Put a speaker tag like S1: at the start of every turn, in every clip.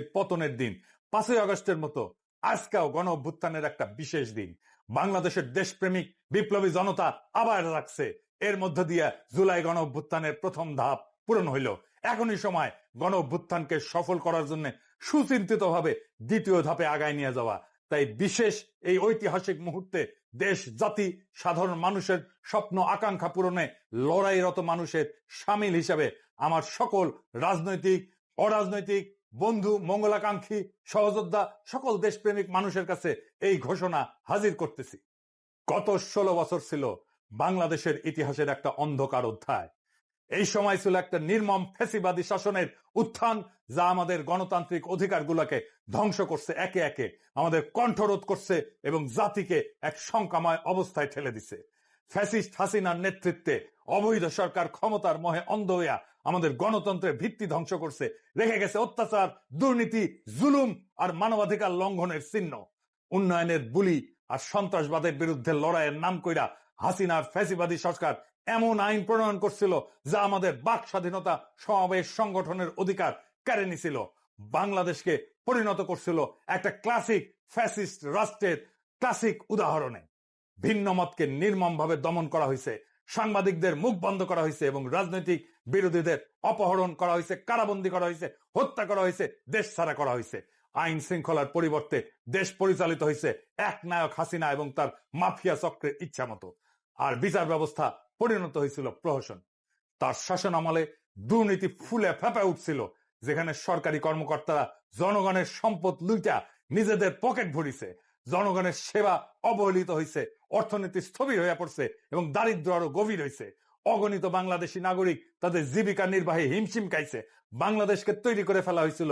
S1: পতনের দিন, পাঁচই আগস্টের মতো আজকেও গণ অভ্যুত্থানের একটা বিশেষ দিন। বাংলাদেশের দেশপ্রেমিক, বিপ্লবী জনতা আবার রাখছে এর মধ্য দিয়ে জুলাই গণ অভ্যুত্থানের প্রথম ধাপ পূরণ হইল। এখনই সময় গণ অভ্যুত্থানকে সফল করার জন্য সুচিন্তিত ভাবে দ্বিতীয় ধাপে আগায় নিয়ে যাওয়া। তাই বিশেষ এই ঐতিহাসিক মুহূর্তে দেশ, জাতি, সাধারণ মানুষের স্বপ্ন, আকাঙ্ক্ষা পূরণে লড়াইরত মানুষের সামিল হিসাবে আমার সকল রাজনৈতিক, অরাজনৈতিক বন্ধু, মঙ্গলাকাঙ্ক্ষী, সহযোদ্ধা, সকল দেশপ্রেমিক মানুষের কাছে এই ঘোষণা হাজির করতেছি। গত ষোলো বছর ছিল বাংলাদেশের ইতিহাসের একটা অন্ধকার অধ্যায়। এই সময় ছিল একটা নির্মম ফেসিবাদী শাসনের উত্থান, যা আমাদের গণতান্ত্রিক অধিকারগুলোকে ধ্বংস করছে, একে একে। আমাদের কণ্ঠরোধ করছে এবং জাতিকে এক শঙ্কাময় অবস্থায় ঠেলে দিছে। ফ্যাসিস্ট হাসিনার নেতৃত্বে অবৈধ সরকার ক্ষমতার মহে অন্ধ হইয়া আমাদের গণতন্ত্রের ভিত্তি ধ্বংস করছে, রেখে গেছে অত্যাচার, দুর্নীতি, জুলুম আর মানবাধিকার লঙ্ঘনের চিহ্ন। উন্নয়নের বুলি আর সন্ত্রাসবাদের বিরুদ্ধে লড়াইয়ের নাম কইরা হাসিনার ফ্যাসিবাদী সরকার এমন আইন প্রণয়ন করছিল যা আমাদের বাক স্বাধীনতা সমাবেশ সংগঠনের অধিকার কেড়ে নিছিল। বাংলাদেশকে পরিণত করছিল একটা ক্লাসিক ফ্যাসিস্ট রাষ্ট্রের ক্লাসিক উদাহরণে। ভিন্ন মতকে নির্মমভাবে দমন করা হয়েছে। সাংবাদিকদের মুখ বন্ধ করা হয়েছে এবং রাজনৈতিক বিরোধীদের অপহরণ করা হয়েছে, কারাবন্দী করা হয়েছে, হত্যা করা হয়েছে, দেশ ছাড়া করা হয়েছে। আইন শৃঙ্খলার পরিবর্তে দেশ পরিচালিত হয়েছে এক নায়ক হাসিনা এবং তার মাফিয়া চক্রের ইচ্ছা মতো। আর বিচার ব্যবস্থা পরিণত হয়েছিল প্রহসন। তার শাসন আমলে দুর্নীতি ফুলে ফেপে উঠছিল, যেখানে সরকারি কর্মকর্তারা জনগণের সম্পদ লুইটা নিজেদের পকেট ভরিছে। জনগণের সেবা অবহেলিত হয়েছে অর্থনীতি স্থবির হয়ে পড়ছে এবং দারিদ্র আরও গভীর হয়েছে অগণিত বাংলাদেশি নাগরিক তাদের জীবিকা নির্বাহে হিমশিম খাইছে। বাংলাদেশকে তৈরি করে ফেলা হয়েছিল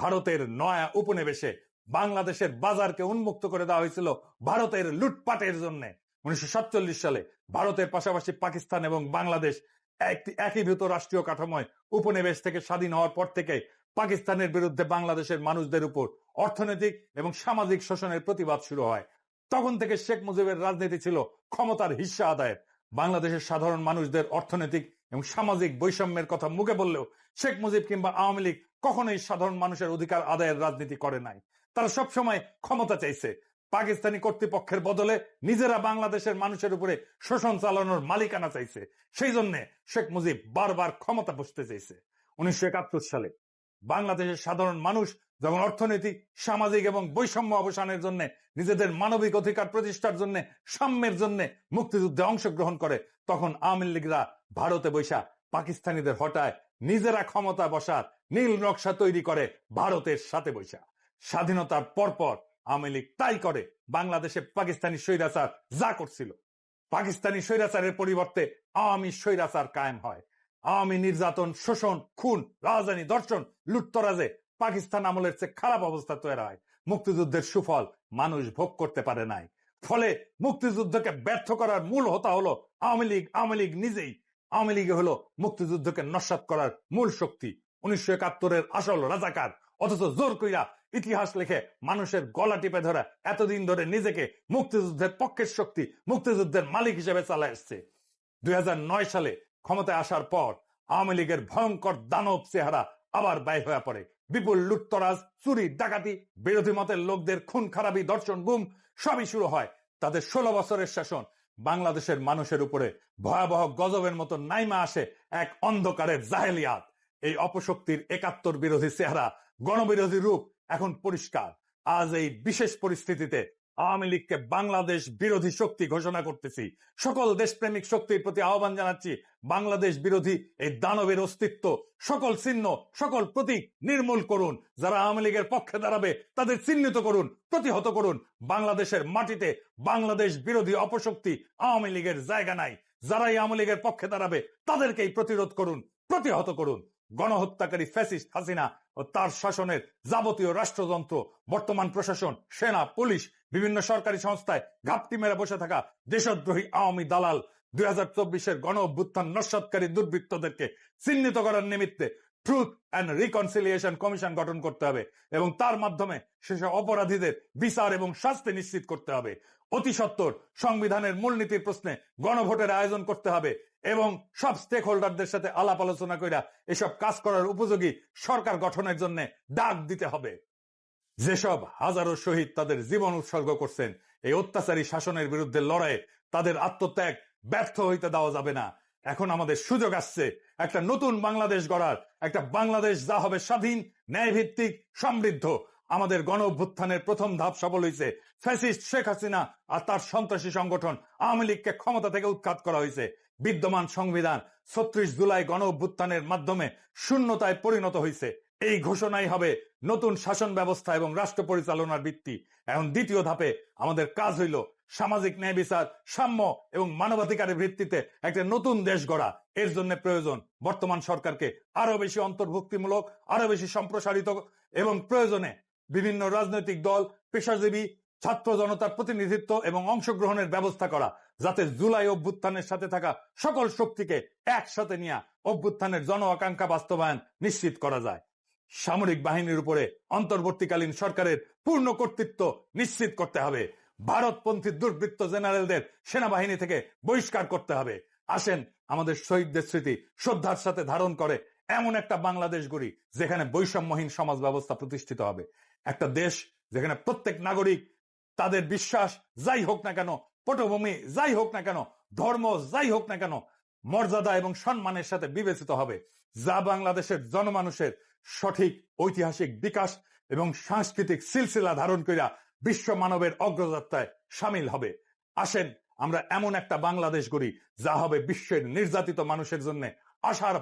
S1: ভারতের নয়া উপনিবেশে। বাংলাদেশের বাজারকে উন্মুক্ত করে দেওয়া হয়েছিল ভারতের লুটপাটের জন্য। উনিশশো সাতচল্লিশ সালে ভারতের পাশাপাশি পাকিস্তান এবং বাংলাদেশ একটি একীভূত রাষ্ট্রীয় কাঠামোয় উপনিবেশ থেকে স্বাধীন হওয়ার পর থেকে পাকিস্তানের বিরুদ্ধে বাংলাদেশের মানুষদের উপর অর্থনৈতিক এবং সামাজিক শোষণের প্রতিবাদ শুরু হয়। তখন থেকে শেখ মুজিবের রাজনীতি ছিল ক্ষমতার হিস্সা আদায়ের। বাংলাদেশের সাধারণ মানুষদের অর্থনৈতিক এবং সামাজিক বৈষম্যের কথা মুখে বললেও শেখ মুজিব কিংবা আওয়ামী লীগ কখনোই সাধারণ মানুষের অধিকার আদায়ের রাজনীতি করে নাই। তারা সবসময় ক্ষমতা চাইছে। পাকিস্তানি কর্তৃপক্ষের বদলে নিজেরা বাংলাদেশের মানুষের উপরে শোষণ চালানোর মালিকানা চাইছে। সেই জন্য শেখ মুজিব বারবার ক্ষমতা বসতে চাইছে। উনিশশো একাত্তর সালে বাংলাদেশের সাধারণ মানুষ যখন অর্থনৈতিক সামাজিক এবং বৈষম্য অবসানের জন্য, নিজেদের মানবিক অধিকার প্রতিষ্ঠার জন্য, সাম্যের জন্য মুক্তিযুদ্ধে অংশগ্রহণ করে, তখন আওয়ামী লীগরা ভারতে বৈশা পাকিস্তানিদের হটায় নিজেরা ক্ষমতা বসার নীল নকশা তৈরি করে ভারতের সাথে বৈশা। স্বাধীনতার পরপর আওয়ামী লীগ তাই করে, বাংলাদেশে পাকিস্তানি স্বৈরাচার যা করছিল। পাকিস্তানি স্বৈরাচারের পরিবর্তে আওয়ামী স্বৈরাচার কায়েম হয়। আওয়ামী নির্যাতন, শোষণ, খুন, রাজধানী দর্শন লুটতরাজে পাকিস্তান আমলের চেয়ে খারাপ অবস্থা তৈরি হয়। মুক্তিযুদ্ধের সুফল মানুষ ভোগ করতে পারে নাই। ফলে মুক্তিযুদ্ধকে ব্যর্থ করার মূল হতা হলো আওয়ামী লীগ। আওয়ামী লীগ নিজেই, আওয়ামী লীগে হলো মুক্তিযুদ্ধকে নস্বাত করার মূল শক্তি। উনিশশো একাত্তরের আসল রাজাকার, অথচ জোর কইরা ইতিহাস লিখে মানুষের গলা টিপে ধরা, এতদিন ধরে নিজেকে মুক্তিযুদ্ধের পক্ষের শক্তি, মুক্তিযুদ্ধের মালিক হিসেবে চালা এসছে দুই সালে ক্ষমতায় আসার পর আওয়ামী লীগের ভয়ঙ্কর দানব চেহারা আবার ব্যয় হয়ে পড়ে। বিপুল লুটতরাজ, চুরি, ডাকাতি, বিরোধী মতের লোকদের খুন, খারাপি দর্শন গুম সবই শুরু হয় তাদের ষোলো বছরের শাসন। বাংলাদেশের মানুষের উপরে ভয়াবহ গজবের মতো নাইমা আসে এক অন্ধকারের জাহেলিয়াত। এই অপশক্তির একাত্তর বিরোধী চেহারা গণবিরোধী রূপ এখন পরিষ্কার। আজ এই বিশেষ পরিস্থিতিতে আওয়ামী লীগকে বাংলাদেশ বিরোধী শক্তি ঘোষণা করতেছি। সকল দেশপ্রেমিক শক্তির প্রতি আহ্বান জানাচ্ছি, বাংলাদেশ বিরোধী এই দানবের অস্তিত্ব, সকল চিহ্ন, সকল প্রতীক নির্মূল করুন। যারা আওয়ামী লীগের পক্ষে দাঁড়াবে, তাদের চিহ্নিত করুন, প্রতিহত করুন। বাংলাদেশের মাটিতে বাংলাদেশ বিরোধী অপশক্তি আওয়ামী লীগের জায়গা নাই। যারাই আওয়ামী লীগের পক্ষে দাঁড়াবে, তাদেরকেই প্রতিরোধ করুন, প্রতিহত করুন। গণহত্যাকারী ফ্যাসিস্ট হাসিনা ও তার শাসনের যাবতীয় রাষ্ট্রযন্ত্র, বর্তমান প্রশাসন, সেনা, পুলিশ, বিভিন্ন সরকারি সংস্থায় ঘাপটি মেরে বসে থাকা দেশদ্রোহী আওয়ামী দালাল দুই হাজার চব্বিশের গণ অভ্যুত্থান নস্বৎকারী দুর্বৃত্তদেরকে চিহ্নিত করার নিমিত্তে ট্রুথ অ্যান্ড রিকনসিলিয়েশন কমিশন গঠন করতে হবে এবং তার মাধ্যমে সেসব অপরাধীদের বিচার এবং শাস্তি নিশ্চিত করতে হবে। অতি সত্বর সংবিধানের মূলনীতির প্রশ্নে গণভোটের আয়োজন করতে হবে এবং সব স্টেক হোল্ডারদের সাথে আলাপ আলোচনা কইরা এসব কাজ করার উপযোগী সরকার গঠনের জন্য ডাক দিতে হবে। যেসব হাজারো শহীদ তাদের জীবন উৎসর্গ করছেন, এই অত্যাচারী শাসনের বিরুদ্ধে লড়াইয়ে তাদের আত্মত্যাগ ব্যর্থ হইতে দেওয়া যাবে না। এখন আমাদের সুযোগ আসছে একটা নতুন বাংলাদেশ গড়ার, একটা বাংলাদেশ যা হবে স্বাধীন, ন্যায়ভিত্তিক, সমৃদ্ধ। আমাদের গণ অভ্যুত্থানের প্রথম ধাপ সফল হয়েছে ফ্যাসিস্ট শেখ হাসিনা আর তার সন্ত্রাসী সংগঠন আওয়ামী লীগকে ক্ষমতা থেকে উৎখাত করা হয়েছে। বিদ্যমান সংবিধান ছত্রিশ জুলাই গণ অভ্যুত্থানের মাধ্যমে শূন্যতায় পরিণত হয়েছে। এই ঘোষণাই হবে নতুন শাসন ব্যবস্থা এবং রাষ্ট্র পরিচালনার ভিত্তি। এখন দ্বিতীয় ধাপে আমাদের কাজ হইল সামাজিক ন্যায় বিচার, সাম্য এবং মানবাধিকারের ভিত্তিতে একটা নতুন দেশ গড়া। এর জন্য প্রয়োজন বর্তমান সরকারকে আরও বেশি অন্তর্ভুক্তিমূলক আরও বেশি সম্প্রসারিত এবং প্রয়োজনে বিভিন্ন রাজনৈতিক দল, পেশাজীবী, ছাত্র জনতার প্রতিনিধিত্ব এবং অংশগ্রহণের ব্যবস্থা করা, যাতে জুলাই অভ্যুত্থানের সাথে থাকা সকল শক্তিকে একসাথে নিয়ে অভ্যুত্থানের জন আকাঙ্ক্ষা বাস্তবায়ন নিশ্চিত করা যায়। সামরিক বাহিনীর উপরে অন্তর্বর্তীকালীন সরকারের পূর্ণ কর্তৃত্ব নিশ্চিত করতে হবে। ভারতপন্থী দুর্বৃত্ত জেনারেলদের সেনাবাহিনী থেকে বহিষ্কার করতে হবে। আসেন আমাদের শহীদদের স্মৃতি শ্রদ্ধার সাথে ধারণ করে এমন একটা বাংলাদেশ গড়ি, যেখানে বৈষম্যহীন সমাজ ব্যবস্থা প্রতিষ্ঠিত হবে। একটা দেশ যেখানে প্রত্যেক নাগরিক তাদের বিশ্বাস যাই হোক না কেন, পটভূমি যাই হোক না কেন, ধর্ম যাই হোক না কেন, মর্যাদা এবং সম্মানের সাথে বিবেচিত হবে। যা বাংলাদেশের জনমানুষের সঠিক ঐতিহাসিক বিকাশ এবং সাংস্কৃতিক সিলসিলা ধারণ করিয়া বিশ্ব মানবের অগ্রযাত্রায় সামিল হবে। আসেন, আমরা এমন একটা বাংলাদেশ গড়ি, যা হবে বিশ্বের নির্যাতিত মানুষের জন্য আশার